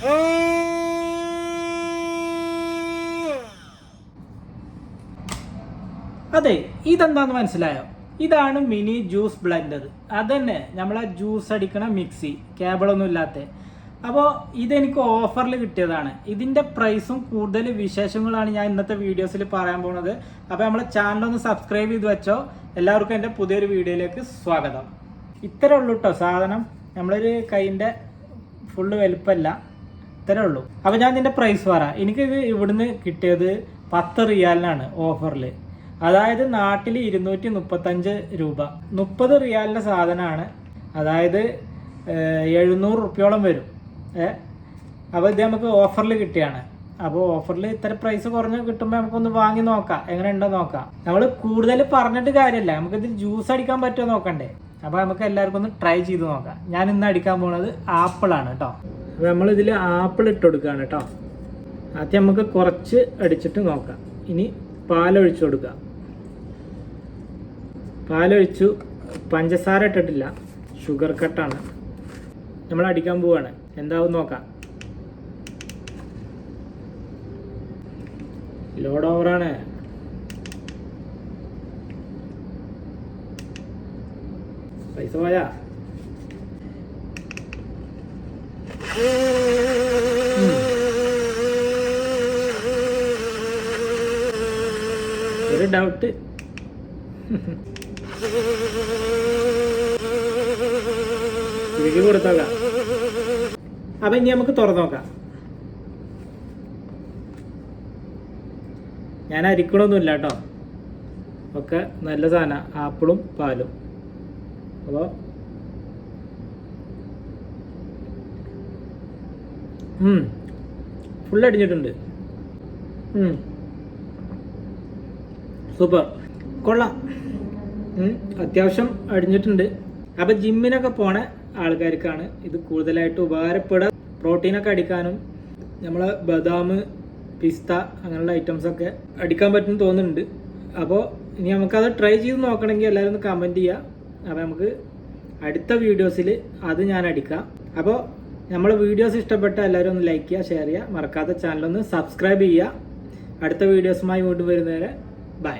അതെ ഇതെന്താന്ന് മനസ്സിലായോ? ഇതാണ് മിനി ജ്യൂസ് ബ്ലെൻഡർ. അതന്നെ നമ്മളെ ജ്യൂസ് അടിക്കണ മിക്സി കേബിളൊന്നും ഇല്ലാത്ത. അപ്പോൾ ഇതെനിക്ക് ഓഫറിൽ കിട്ടിയതാണ്. ഇതിന്റെ പ്രൈസും കൂടുതൽ വിശേഷങ്ങളാണ് ഞാൻ ഇന്നത്തെ വീഡിയോസിൽ പറയാൻ പോകുന്നത് അപ്പോൾ നമ്മളെ ചാനൽ ഒന്ന് സബ്സ്ക്രൈബ് ചെയ്ത് വെച്ചോ. എല്ലാവർക്കും എന്റെ പുതിയൊരു വീഡിയോയിലേക്ക് സ്വാഗതം. ഇത്രേ കേട്ടോ സാധനം. നമ്മളൊരു കൈന്റെ ഫുള്ള് വലുപ്പമല്ല ഇത്രേ ഉള്ളൂ. അപ്പോൾ ഞാൻ ഇതിന്റെ പ്രൈസ് പറയാം എനിക്കിത് ഇവിടുന്ന് കിട്ടിയത് പത്ത് റിയാലിനാണ് ഓഫറിൽ അതായത് നാട്ടിൽ ഇരുന്നൂറ്റി മുപ്പത്തഞ്ച് രൂപ. മുപ്പത് റിയാലിന്റെ സാധനമാണ് അതായത് എഴുന്നൂറ് റുപ്യോളം വരും. ഏ അപ്പോൾ ഇത് നമുക്ക് ഓഫറിൽ കിട്ടിയാണ്. അപ്പോൾ ഓഫറിൽ ഇത്ര പ്രൈസ് കുറഞ്ഞ് കിട്ടുമ്പോൾ നമുക്കൊന്ന് വാങ്ങി നോക്കാം. എങ്ങനെ ഉണ്ടോ നോക്കാം. നമ്മൾ കൂടുതൽ പറഞ്ഞിട്ട് കാര്യമല്ല നമുക്കിത് ജ്യൂസ് അടിക്കാൻ പറ്റുമോ നോക്കണ്ടേ. അപ്പോൾ നമുക്ക് എല്ലാവർക്കും ഒന്ന് ട്രൈ ചെയ്ത് നോക്കാം. ഞാൻ ഇന്ന് അടിക്കാൻ പോണത് ആപ്പിളാണ് കേട്ടോ അപ്പോൾ നമ്മളിതിൽ ആപ്പിൾ ഇട്ട് കൊടുക്കുകയാണ് കേട്ടോ ആദ്യം നമുക്ക് കുറച്ച് അടിച്ചിട്ട് നോക്കാം. ഇനി പാലൊഴിച്ചു കൊടുക്കുക പാലൊഴിച്ചു. പഞ്ചസാര ഇട്ടിട്ടില്ല. ഷുഗർ കട്ടാണ് നമ്മൾ അടിക്കാൻ പോവാണ്. എന്താവും നോക്കാം. ലോഡ് ഓവറാണ് പൈസ പോയാ? ഒരു ഡൗട്ട് കൊടുത്തോക്കാം അപ്പൊ ഇനി നമുക്ക് തുറന്നു നോക്കാം. ഞാൻ അരിക്കണമൊന്നുമില്ല കേട്ടോ. ഒക്കെ നല്ല സാധനം. ആപ്പിളും പാലും. അപ്പോൾ ഫുൾ അടിഞ്ഞിട്ടുണ്ട്. സൂപ്പർ കൊള്ളാം. അത്യാവശ്യം അടിഞ്ഞിട്ടുണ്ട്. അപ്പം ജിമ്മിനൊക്കെ പോണ ആൾക്കാർക്കാണ് ഇത് കൂടുതലായിട്ട് ഉപകാരപ്പെടുക. പ്രോട്ടീനൊക്കെ അടിക്കാനും നമ്മളെ ബദാം പിസ്ത അങ്ങനെയുള്ള ഐറ്റംസ് ഒക്കെ അടിക്കാൻ പറ്റും തോന്നുന്നുണ്ട്. അപ്പോൾ ഇനി നമുക്കത് ട്രൈ ചെയ്ത് നോക്കണമെങ്കിൽ എല്ലാവരും ഒന്ന് കമന്റ് ചെയ്യുക. അപ്പോൾ നമുക്ക് അടുത്ത വീഡിയോസിൽ അത് ഞാൻ അടിക്കാം. അപ്പോൾ നമ്മളെ വീഡിയോസ് ഇഷ്ടപ്പെട്ട എല്ലാവരും ഒന്ന് ലൈക്ക് ചെയ്യുക ഷെയർ ചെയ്യുക. മറക്കാത്ത ചാനലൊന്ന് സബ്സ്ക്രൈബ് ചെയ്യുക. അടുത്ത വീഡിയോസുമായി വീണ്ടും വരുന്നവരെ ബൈ